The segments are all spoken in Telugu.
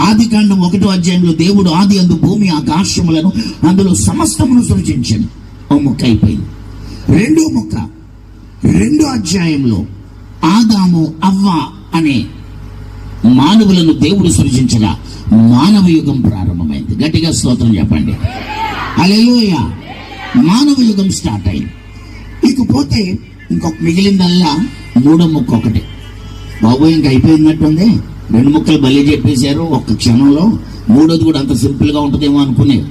ఆది కాండం ఒకటో అధ్యాయంలో దేవుడు ఆది అందు భూమి ఆకాశములను అందులో సమస్తమును సృజించాను ఓ ముక్క అయిపోయింది. రెండో ముక్క రెండో అధ్యాయంలో ఆదాము అవ్వ అనే మానవులను దేవుడు సృజించగా మానవ యుగం ప్రారంభమైంది. గట్టిగా స్తోత్రం చెప్పండి. అలెలోయ మానవ యుగం స్టార్ట్ అయింది. ఇకపోతే ఇంకొక మిగిలిందల్లా మూడో ముక్క ఒకటి. బాబు ఇంక అయిపోయినట్టుంది. రెండు ముక్కలు బలి చెప్పేశారు ఒక్క క్షణంలో. మూడోది కూడా అంత సింపుల్గా ఉంటుందేమో అనుకునే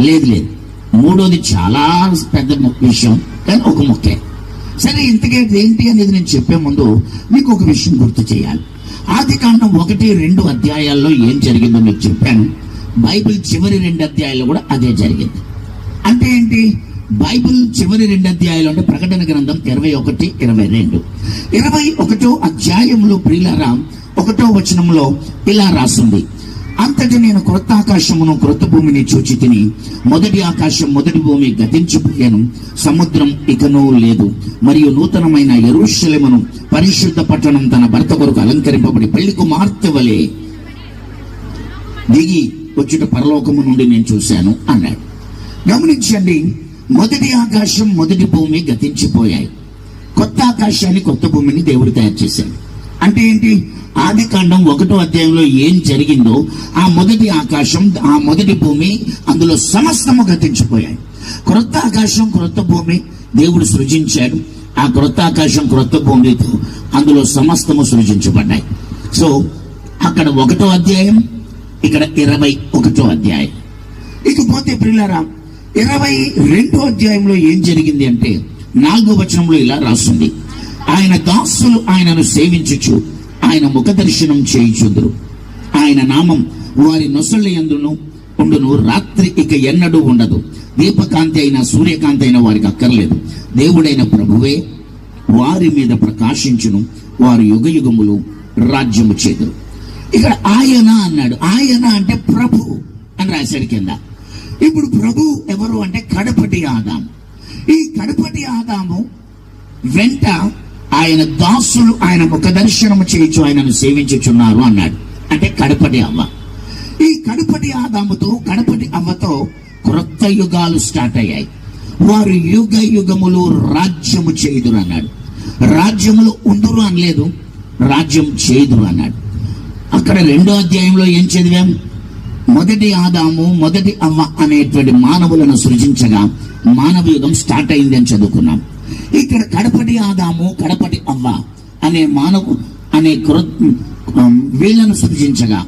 లేదు లేదు. మూడోది చాలా పెద్ద విషయం కానీ ఒక ముక్కే సరే ఇంతకే ఏంటి అనేది నేను చెప్పే ముందు మీకు ఒక విషయం గుర్తు చేయాలి. ఆది కాండం ఒకటి రెండు అధ్యాయాల్లో ఏం జరిగిందో మీకు చెప్పాను. బైబిల్ చివరి రెండు అధ్యాయాల్లో కూడా అదే జరిగింది. అంటే ఏంటి? బైబిల్ చివరి రెండు అధ్యాయాలు అంటే ప్రకటన గ్రంథం ఇరవై ఒకటి ఇరవై రెండు. ఇరవై ఒకటో అధ్యాయంలో ప్రియులారాం ఒకటో వచనంలో ఇలా రాసింది. అంతటి నేను క్రొత్త ఆకాశమును క్రొత్త భూమిని చూచి తిని మొదటి ఆకాశం మొదటి భూమి గతించిపోయాను సముద్రం ఇకనూ లేదు. మరియు నూతనమైన ఎరుషలమును పరిశుద్ధ పట్టణం తన భర్త కొరకు అలంకరింపబడి పెళ్ళి కుమార్తె వలె దిగి వచ్చుట పరలోకము నుండి నేను చూశాను అన్నాడు. గమనించండి మొదటి ఆకాశం మొదటి భూమి గతించిపోయాయి. కొత్త ఆకాశాన్ని కొత్త భూమిని దేవుడు తయారు చేశాడు. అంటే ఏంటి? ఆది కాండం ఒకటో అధ్యాయంలో ఏం జరిగిందో ఆ మొదటి ఆకాశం ఆ మొదటి భూమి అందులో సమస్తము గతించిపోయాయి. క్రొత్త ఆకాశం క్రొత్త భూమి దేవుడు సృజించాడు. ఆ క్రొత్త ఆకాశం క్రొత్త భూమితో అందులో సమస్తము సృజించబడ్డాయి. సో అక్కడ ఒకటో అధ్యాయం ఇక్కడ ఇరవై ఒకటో అధ్యాయం. ఇకపోతే ప్రిల్లరా ఇరవై రెండో అధ్యాయంలో ఏం జరిగింది అంటే నాలుగో వచనంలో ఇలా రాస్తుంది. ఆయన దాసులు ఆయనను సేవించచ్చు ఆయన ముఖ దర్శనం చేయుచుందురు. ఆయన నామం వారి నొసళ్ళ ఎందును ఉండును. రాత్రి ఇక ఎన్నడూ ఉండదు. దీపకాంతి అయిన సూర్యకాంతి అయిన వారికి అక్కర్లేదు. దేవుడైన ప్రభువే వారి మీద ప్రకాశించును. వారు యుగ యుగములు రాజ్యము చేదురు. ఇక్కడ ఆయన అన్నాడు. ఆయన అంటే ప్రభు అని రాశాడు కింద. ఇప్పుడు ప్రభు ఎవరు అంటే కడపటి ఆదాము. ఈ కడపటి ఆదాము వెంట ఆయన దాసులు ఆయన ముఖ దర్శనము చేయించు ఆయనను సేవించుచున్నారు అన్నాడు. అంటే కడపటి అమ్మ. ఈ కడపటి ఆదాముతో కడపటి అమ్మతో క్రొత్త యుగాలు స్టార్ట్ అయ్యాయి. వారు యుగ యుగములు రాజ్యము చేయుదురు అన్నాడు. రాజ్యములు ఉండురు అనలేదు రాజ్యం చేయుదురు అన్నాడు. అక్కడ రెండో అధ్యాయంలో ఏం చదివాం? మొదటి ఆదాము మొదటి అమ్మ అనేటువంటి మానవులను సృజించగా మానవ యుగం స్టార్ట్ అయింది అని చదువుకున్నాం. ఇక్కడ కడపటి ఆదాము కడపటి అవ్వ అనే మానవు అనే క్రొ- వీళ్ళను సృజించగా.